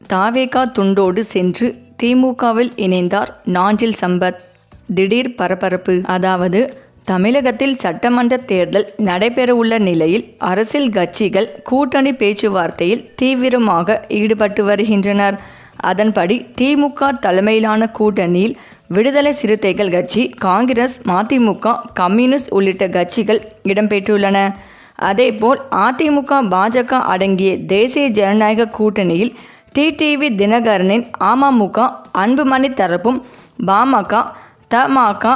தாவேகா துண்டோடு சென்று திமுகவில் இணைந்தார் நாஞ்சில் சம்பத். திடீர் பரபரப்பு. அதாவது தமிழகத்தில் சட்டமன்ற தேர்தல் நடைபெறவுள்ள நிலையில் அரசியல் கட்சிகள் கூட்டணி பேச்சுவார்த்தையில் தீவிரமாக ஈடுபட்டு வருகின்றனர். அதன்படி திமுக தலைமையிலான கூட்டணியில் விடுதலை சிறுத்தைகள் கட்சி காங்கிரஸ் மதிமுக கம்யூனிஸ்ட் உள்ளிட்ட கட்சிகள் இடம்பெற்றுள்ளன. அதேபோல் அதிமுக பாஜக அடங்கிய தேசிய ஜனநாயக கூட்டணியில் டிடிவி தினகரனின் அமமுக அன்புமணி தரப்பும் பாமக தமாக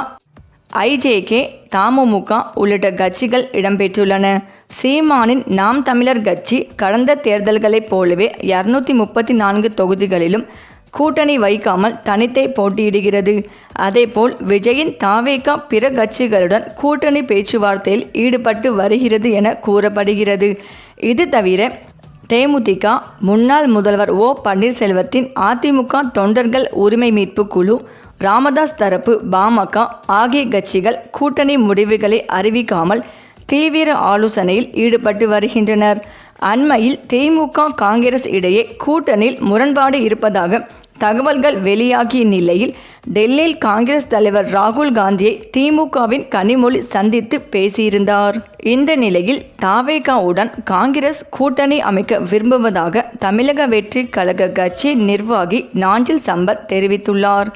ஐஜேகே தமுமுக உள்ளிட்ட கட்சிகள் இடம்பெற்றுள்ளன. சீமானின் நாம் தமிழர் கட்சி கடந்த தேர்தல்களைப் போலவே இருநூத்தி முப்பத்தி நான்கு தொகுதிகளிலும் கூட்டணி வைக்காமல் தனித்தே போட்டியிடுகிறது. அதேபோல் விஜயின் தாவேகா பிற கட்சிகளுடன் கூட்டணி பேச்சுவார்த்தையில் ஈடுபட்டு வருகிறது என கூறப்படுகிறது. இது தவிர தேமுதிக முன்னாள் முதல்வர் ஓ. பன்னீர்செல்வத்தின் அதிமுக தொண்டர்கள் உரிமை மீட்பு குழு ராமதாஸ் தரப்பு பாமக ஆகிய கட்சிகள் கூட்டணி முடிவுகளை அறிவிக்காமல் தீவிர ஆலோசனையில் ஈடுபட்டு வருகின்றனர். அண்மையில் திமுக காங்கிரஸ் இடையே கூட்டணியில் முரண்பாடு இருப்பதாக தகவல்கள் வெளியாகிய நிலையில் டெல்லியில் காங்கிரஸ் தலைவர் ராகுல் காந்தியை திமுகவின் கனிமொழி சந்தித்து பேசியிருந்தார். இந்த நிலையில் தாவேகாவுடன் காங்கிரஸ் கூட்டணி அமைக்க விரும்புவதாக தமிழக வெற்றி கழக கட்சி நிர்வாகி நாஞ்சில் சம்பத் தெரிவித்துள்ளார்.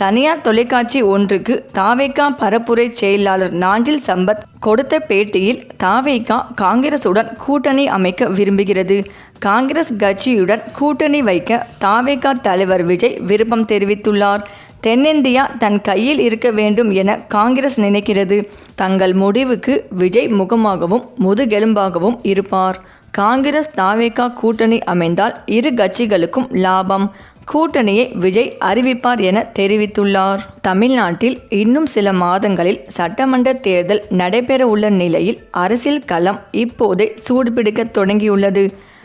தனியார் தொலைக்காட்சி ஒன்றுக்கு தாவேகா பரப்புரை செயலாளர் நாஞ்சில் சம்பத் கொடுத்த பேட்டியில் தாவேகா காங்கிரசுடன் கூட்டணி அமைக்க விரும்புகிறது. காங்கிரஸ் கட்சியுடன் கூட்டணி வைக்க தாவேகா தலைவர் விஜய் விருப்பம் தெரிவித்துள்ளார். தென்னிந்தியா தன் கையில் இருக்க வேண்டும் என காங்கிரஸ் நினைக்கிறது. தங்கள் முடிவுக்கு விஜய் முகமாகவும் முதுகெலும்பாகவும் இருப்பார். காங்கிரஸ் தாவேகா கூட்டணி அமைந்தால் இரு கட்சிகளுக்கும் லாபம். கூட்டணியை விஜய் அறிவிப்பார் என தெரிவித்துள்ளார். தமிழ்நாட்டில் இன்னும் சில மாதங்களில் சட்டமன்ற தேர்தல் நடைபெற உள்ள நிலையில் அரசியல் களம் இப்போதே சூடுபிடிக்க தொடங்கியுள்ளது.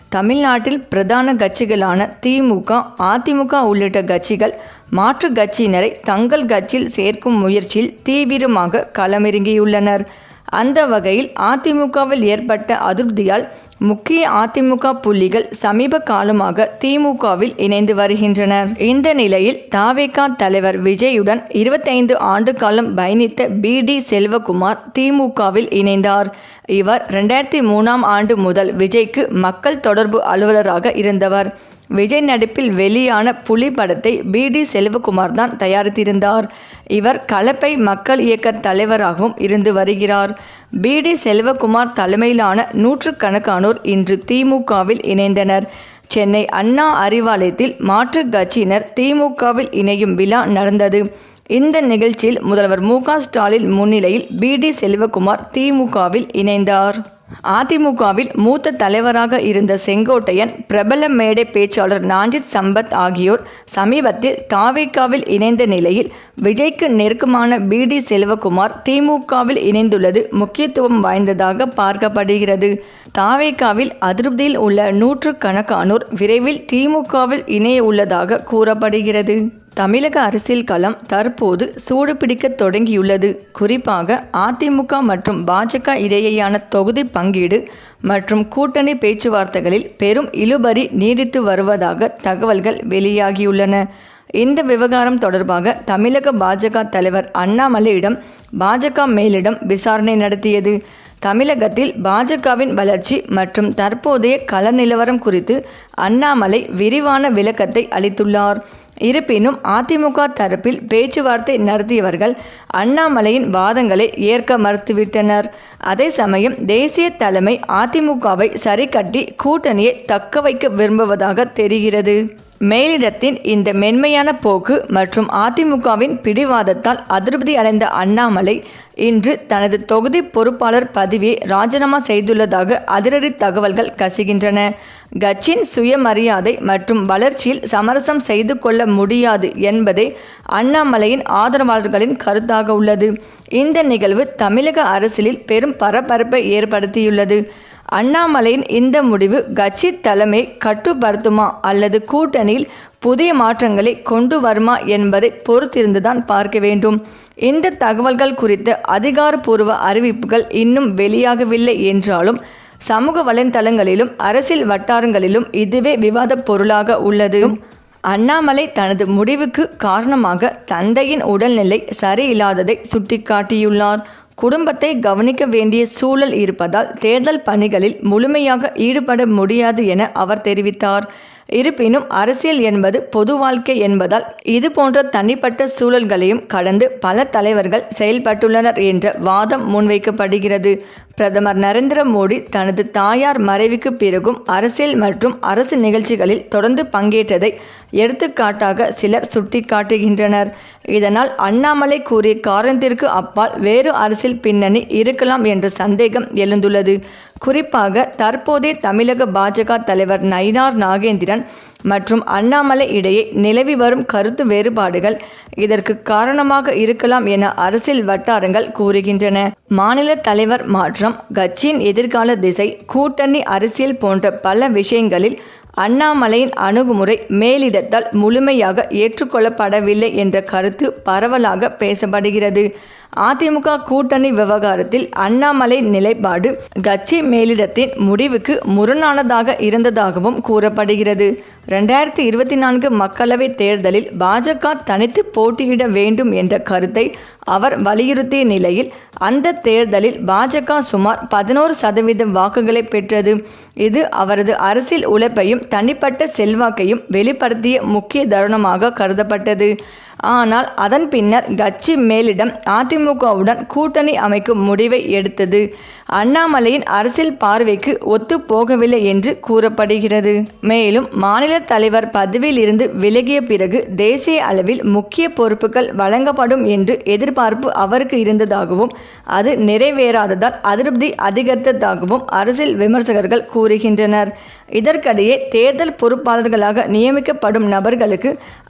தமிழ்நாட்டில் பிரதான கட்சிகளான திமுக அதிமுக உள்ளிட்ட கட்சிகள் மாற்று கட்சியினரை தங்கள் கட்சியில் சேர்க்கும் முயற்சியில் தீவிரமாக களமிறங்கியுள்ளனர். அந்த வகையில் அதிமுகவில் ஏற்பட்ட அதிருப்தியால் முக்கிய அதிமுக புள்ளிகள் சமீப காலமாக திமுகவில் இணைந்து வருகின்றனர் இந்த நிலையில் தாவேகா தலைவர் விஜயுடன் இருபத்தைந்து ஆண்டு காலம் பயணித்த பி டி செல்வகுமார் திமுகவில் இணைந்தார். இவர் ரெண்டாயிரத்தி மூணாம் ஆண்டு முதல் விஜய்க்கு மக்கள் தொடர்பு அலுவலராக இருந்தவர். விஜய் நடிப்பில் வெளியான புலி படத்தை பி டி செல்வகுமார் தான் தயாரித்திருந்தார். இவர் கலப்பை மக்கள் இயக்க தலைவராகவும் இருந்து வருகிறார். பி டி செல்வகுமார் தலைமையிலான நூற்றுக்கணக்கானோர் இன்று திமுகவில் இணைந்தனர். சென்னை அண்ணா அறிவாலயத்தில் மாற்றுக் கட்சியினர் திமுகவில் இணையும் விழா நடந்தது. இந்த நிகழ்ச்சியில் முதல்வர் மு ஸ்டாலின் முன்னிலையில் பி டி செல்வகுமார் திமுகவில் இணைந்தார். அதிமுகவில் மூத்த தலைவராக இருந்த செங்கோட்டையன் பிரபல மேடை பேச்சாளர் நாஞ்சித் சம்பத் ஆகியோர் சமீபத்தில் தாவேக்காவில் இணைந்த நிலையில் விஜய்க்கு நெருக்கமான பி டி செல்வகுமார் திமுகவில் இணைந்துள்ளது முக்கியத்துவம் வாய்ந்ததாக பார்க்கப்படுகிறது. தாவேக்காவில் அதிருப்தியில் உள்ள நூற்றுக்கணக்கானோர் விரைவில் திமுகவில் இணைய உள்ளதாக கூறப்படுகிறது. தமிழக அரசியல் களம் தற்போது சூடுபிடிக்க தொடங்கியுள்ளது. குறிப்பாக அதிமுக மற்றும் பாஜக இடையேயான தொகுதி பங்கீடு மற்றும் கூட்டணி பேச்சுவார்த்தைகளில் பெரும் இழுபறி நீடித்து வருவதாக தகவல்கள் வெளியாகியுள்ளன. இந்த விவகாரம் தொடர்பாக தமிழக பாஜக தலைவர் அண்ணாமலையிடம் பாஜக மேலிடம் விசாரணை நடத்தியது. தமிழகத்தில் பாஜகவின் வளர்ச்சி மற்றும் தற்போதைய கள நிலவரம் குறித்து அண்ணாமலை விரிவான விளக்கத்தை அளித்துள்ளார். இருப்பினும் அதிமுக தரப்பில் பேச்சுவார்த்தை நடத்தியவர்கள் அண்ணாமலையின் வாதங்களை ஏற்க மறுத்துவிட்டனர். அதே சமயம் தேசிய தலைமை அதிமுகவை சரிகட்டி கூட்டணியை தக்க வைக்க விரும்புவதாக தெரிகிறது. மேலிடத்தின் இந்த மென்மையான போக்கு மற்றும் அதிமுகவின் பிடிவாதத்தால் அதிருப்தி அடைந்த அண்ணாமலை இன்று தனது தொகுதி பொறுப்பாளர் பதவியை ராஜினாமா செய்துள்ளதாக அதிரடி தகவல்கள் கசிகின்றன. கட்சியின் சுயமரியாதை மற்றும் வளர்ச்சியில் சமரசம் செய்து கொள்ள முடியாது என்பதே அண்ணாமலையின் ஆதரவாளர்களின் கருத்தாக உள்ளது. இந்த நிகழ்வு தமிழக அரசியலில் பெரும் பரபரப்பை ஏற்படுத்தியுள்ளது. அண்ணாமலையின் இந்த முடிவு கட்சி தலைமை கட்டுப்படுத்துமா அல்லது கூட்டணியில் புதிய மாற்றங்களை கொண்டு வருமா என்பதை பொறுத்திருந்துதான் பார்க்க வேண்டும். இந்த தகவல்கள் குறித்த அதிகாரப்பூர்வ அறிவிப்புகள் இன்னும் வெளியாகவில்லை என்றாலும் சமூக வலைத்தளங்களிலும் அரசியல் வட்டாரங்களிலும் இதுவே விவாத பொருளாக உள்ளது. அண்ணாமலை தனது முடிவுக்கு காரணமாக தந்தையின் உடல்நிலை சரியில்லாததை சுட்டிக்காட்டியுள்ளார். குடும்பத்தை கவனிக்க வேண்டிய சூழல் இருப்பதால் தேர்தல் பணிகளில் முழுமையாக ஈடுபட முடியாது என அவர் தெரிவித்தார். இருப்பினும் அரசியல் என்பது பொது வாழ்க்கை என்பதால் இது போன்ற தனிப்பட்ட சூழல்களையும் கடந்து பல தலைவர்கள் செயல்பட்டுள்ளனர் என்ற வாதம் முன்வைக்கப்படுகிறது. பிரதமர் நரேந்திர மோடி தனது தாயார் மறைவுக்கு பிறகும் அரசியல் மற்றும் அரசு நிகழ்ச்சிகளில் தொடர்ந்து பங்கேற்றதை எடுத்துக்காட்டாக சிலர் சுட்டிக்காட்டுகின்றனர். இதனால் அண்ணாமலை கூறிய காரணத்திற்கு அப்பால் வேறு அரசியல் பின்னணி இருக்கலாம் என்ற சந்தேகம் எழுந்துள்ளது. குறிப்பாக தற்போதைய தமிழக பாஜக தலைவர் நயினார் நாகேந்திரன் மற்றும் அண்ணாமலை இடையே நிலவி வரும் கருத்து வேறுபாடுகள் இதற்கு காரணமாக இருக்கலாம் என அரசியல் வட்டாரங்கள் கூறுகின்றன. மாநில தலைவர் மாற்றம் கட்சியின் எதிர்கால திசை கூட்டணி அரசியல் போன்ற பல விஷயங்களில் அண்ணாமலையின் அணுகுமுறை மேலிடத்தால் முழுமையாக ஏற்றுக்கொள்ளப்படவில்லை என்ற கருத்து பரவலாக பேசப்படுகிறது. அதிமுக கூட்டணி விவகாரத்தில் அண்ணாமலை நிலைப்பாடு கட்சி மேலிடத்தின் முடிவுக்கு முரணானதாக இருந்ததாகவும் கூறப்படுகிறது. ரெண்டாயிரத்தி இருபத்தி நான்கு மக்களவைத் தேர்தலில் பாஜக தனித்து போட்டியிட வேண்டும் என்ற கருத்தை அவர் வலியுறுத்திய நிலையில் அந்த தேர்தலில் பாஜக சுமார் பதினோரு சதவீதம் வாக்குகளை பெற்றது. இது அவரது அரசியல் உழைப்பையும் தனிப்பட்ட செல்வாக்கையும் வெளிப்படுத்திய முக்கிய தருணமாக கருதப்பட்டது. ஆனால் அதன் பின்னர் கட்சி மேலிடம் அதிமுகவுடன் கூட்டணி அமைக்கும் முடிவை எடுத்தது. அண்ணாமலையின் அரசியல் பார்வைக்கு ஒத்து போகவில்லை என்று கூறப்படுகிறது. மேலும் மாநில தலைவர் பதவியில் இருந்து விலகிய பிறகு தேசிய அளவில் முக்கிய பொறுப்புகள் வழங்கப்படும் என்று எதிர்பார்ப்பு அவருக்கு இருந்ததாகவும் அது நிறைவேறாததால் அதிருப்தி அதிகரித்ததாகவும் அரசியல் விமர்சகர்கள் கூறுகின்றனர். இதற்கிடையே தேர்தல் பொறுப்பாளர்களாக நியமிக்கப்படும் நபர்களுக்கு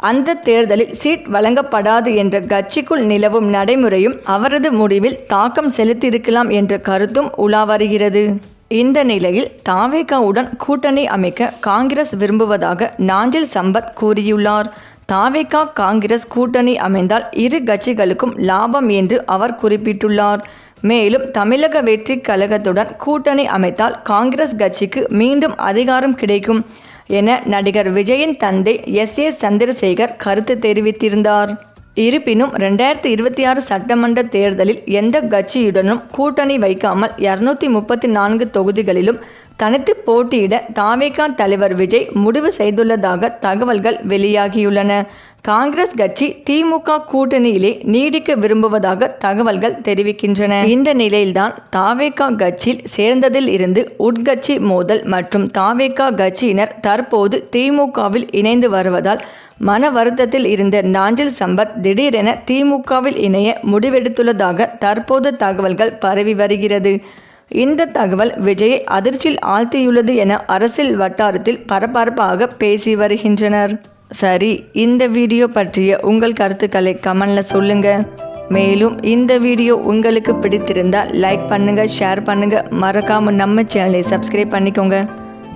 அந்த தேர்தலில் சீட் வழங்கப்படாது என்ற கட்சிக்குள் நிலவும் நடைமுறையும் அவரது முடிவில் தாக்கம் செலுத்தியிருக்கலாம் என்ற கருத்தும் உலா வருகிறது. இந்த நிலையில் தாவேகாவுடன் கூட்டணி அமைக்க காங்கிரஸ் விரும்புவதாக நாஞ்சில் சம்பத் கூறியுள்ளார். தாவேகா காங்கிரஸ் கூட்டணி அமைந்தால் இரு கட்சிகளுக்கும் லாபம் என்று அவர் குறிப்பிட்டுள்ளார். மேலும் தமிழக வெற்றி கழகத்துடன் கூட்டணி அமைத்தால் காங்கிரஸ் கட்சிக்கு மீண்டும் அதிகாரம் கிடைக்கும். என நடிகர் விஜயின் தந்தை எஸ் ஏ சந்திரசேகர் கருத்து தெரிவித்திருந்தார். இருப்பினும் ரெண்டாயிரத்தி இருபத்தி ஆறு சட்டமன்ற தேர்தலில் எந்த கட்சியுடனும் கூட்டணி வைக்காமல் இருநூத்தி முப்பத்தி நான்கு தொகுதிகளிலும் தனித்து போட்டியிட தாவேகா தலைவர் விஜய் முடிவு செய்துள்ளதாக தகவல்கள் வெளியாகியுள்ளன. காங்கிரஸ் கட்சி திமுக கூட்டணியிலே நீடிக்க விரும்புவதாக தகவல்கள் தெரிவிக்கின்றன. இந்த நிலையில்தான் தாவேகா கட்சியில் சேர்ந்ததில் இருந்து உட்கட்சி மோதல் மற்றும் தாவேகா கட்சியினர் தற்போது திமுகவில் இணைந்து வருவதால் மன வருத்தத்தில் இருந்த நாஞ்சில் சம்பத் திடீரென திமுகவில் இணைய முடிவெடுத்துள்ளதாக தற்போது தகவல்கள் பரவி வருகிறது. இந்த தகவல் விஜயை அதிர்ச்சியில் ஆழ்த்தியுள்ளது என அரசியல் வட்டாரத்தில் பரபரப்பாக பேசி வருகின்றனர். சரி இந்த வீடியோ பற்றிய உங்கள் கருத்துக்களை கமெண்ட்ல சொல்லுங்கள் மேலும் இந்த வீடியோ உங்களுக்கு பிடித்திருந்தால் லைக் பண்ணுங்கள் ஷேர் பண்ணுங்கள் மறக்காமல் நம்ம சேனலை சப்ஸ்கிரைப் பண்ணிக்கோங்க.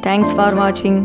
தேங்க்ஸ் ஃபார் வாட்சிங்